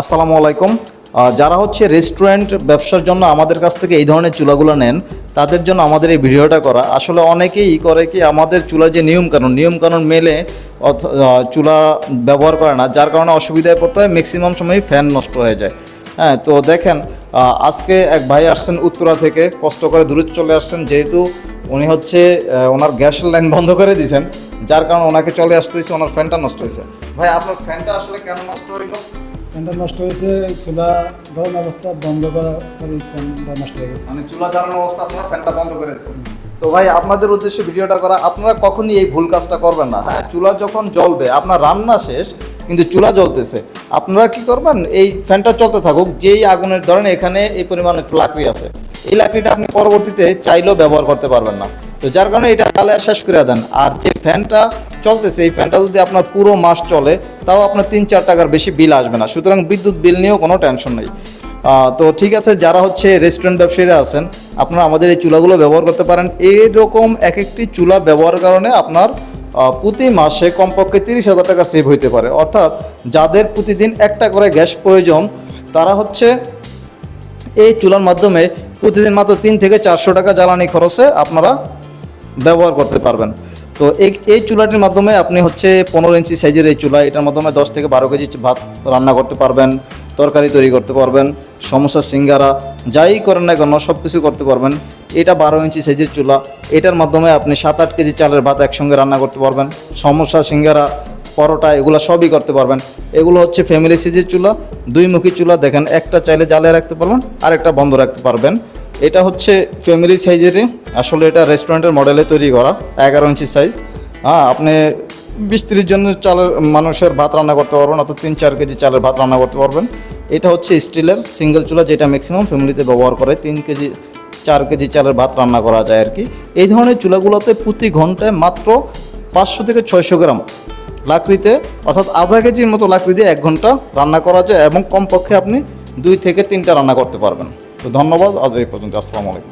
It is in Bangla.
আসসালামু আলাইকুম। যারা হচ্ছে রেস্টুরেন্ট ব্যবসার জন্য আমাদের কাছ থেকে এই ধরনের চুলাগুলো নেন, তাদের জন্য আমাদের এই ভিডিওটা করা। আসলে অনেকেই করে কি আমাদের চুলার যে নিয়মকানুন নিয়মকানুন মেলে চুলা ব্যবহার করে না, যার কারণে অসুবিধায় পড়তে হয় ম্যাক্সিমাম সময়ই ফ্যান নষ্ট হয়ে যায়। হ্যাঁ তো দেখেন আজকে এক ভাই আসছেন উত্তরা থেকে, কষ্ট করে দূরে চলে আসছেন, যেহেতু উনি হচ্ছে ওনার গ্যাসের লাইন বন্ধ করে দিয়েছেন, যার কারণে ওনাকে চলে আসতে হয়েছে, ওনার ফ্যানটা নষ্ট হয়েছে। ভাই, আপনার ফ্যানটা আসলে কেন নষ্ট হইল? ফ্যানটা নষ্ট হয়েছে, চুলা ধরন অবস্থা বন্ধ করা পরে ফ্যানটা নষ্ট হয়ে গেছে। মানে চুলা জ্বালানো অবস্থা আপনারা ফ্যানটা বন্ধ করে তো ভাই, আপনাদের উদ্দেশ্যে ভিডিওটা করা, আপনারা কখনই এই ভুল কাজটা করবেন না। হ্যাঁ চুলা যখন জ্বলবে, আপনার রান্না শেষ, কিন্তু চুলা জ্বলতেছে। আপনারা কি করবেন? এই ফ্যানটা চলতে থাকুক, যেই আগুনের ধরেন, এখানে এই পরিমাণ লাকড়ি আছে। এই লাকড়িটা আপনি পরবর্তীতে চাইলেও ব্যবহার করতে পারবেন না। তো যার কারণে এটা তাহলে শেষ করে দেন। আর যে ফ্যানটা চলতেছে এই ফ্যানটা। যদি আপনার পুরো মাস চলে, তাও আপনার তিন চার টাকার বেশি বিল আসবে না। সুতরাং বিদ্যুৎ বিল নিয়েও কোনো টেনশন নেই। তো ঠিক আছে, যারা হচ্ছে রেস্টুরেন্ট ব্যবসায়ীরা আছেন, আপনারা আমাদের এই চুলাগুলো ব্যবহার করতে পারেন। এরকম এক একটি চুলা ব্যবহার কারণে আপনার প্রতি মাসে কমপক্ষে তিরিশ হাজার টাকা সেভ হইতে পারে। অর্থাৎ যাদের প্রতিদিন একটা করে গ্যাস প্রয়োজন, তারা হচ্ছে এই চুলার মাধ্যমে প্রতিদিন মাত্র তিন থেকে চারশো টাকা জ্বালানি খরচে আপনারা ব্যবহার করতে পারবেন। তো এই এই চুলাটির মাধ্যমে আপনি হচ্ছে পনেরো ইঞ্চি সাইজের এই চুলা, এটার মাধ্যমে দশ থেকে বারো কেজি ভাত রান্না করতে পারবেন, তরকারি তৈরি করতে পারবেন সমোসা সিঙ্গারা, যাই করেন না কেন সব কিছু করতে পারবেন। এটা বারো ইঞ্চি সাইজের চুলা, এটার মাধ্যমে আপনি সাত, আট কেজি চালের ভাত একসঙ্গে রান্না করতে পারবেন, সমস্যা সিঙ্গারা, পরোটা, এগুলো সবই করতে পারবেন। এগুলো হচ্ছে ফ্যামিলি সাইজের চুলা, দুই মুখী চুলা, দেখেন একটা চাইলে জ্বালিয়ে রাখতে পারবেন আর একটা বন্ধ রাখতে পারবেন। এটা হচ্ছে ফ্যামিলি সাইজেরই আসলে এটা রেস্টুরেন্টের মডেলে তৈরি করা, এগারো ইঞ্চি সাইজ। হ্যাঁ আপনি বিশ ত্রিশ চালের মানুষের ভাত রান্না করতে পারবেন অর্থাৎ তিন চার কেজি চালের ভাত রান্না করতে পারবেন। এটা হচ্ছে স্টিলের সিঙ্গেল চুলা, যেটা ম্যাক্সিমাম ফ্যামিলিতে ব্যবহার করে, তিন কেজি, চার কেজি চালের ভাত রান্না করা যায় আর কি এই ধরনের চুলাগুলোতে প্রতি ঘন্টায় মাত্র পাঁচশো থেকে ছয়শো গ্রাম লাকড়িতে, অর্থাৎ আধা কেজির মতো লাকড়ি দিয়ে এক ঘণ্টা রান্না করা যায় এবং কমপক্ষে আপনি দুই থেকে তিনটা রান্না করতে পারবেন। তো ধন্যবাদ আজ এই পর্যন্ত। আসসালামু আলাইকুম।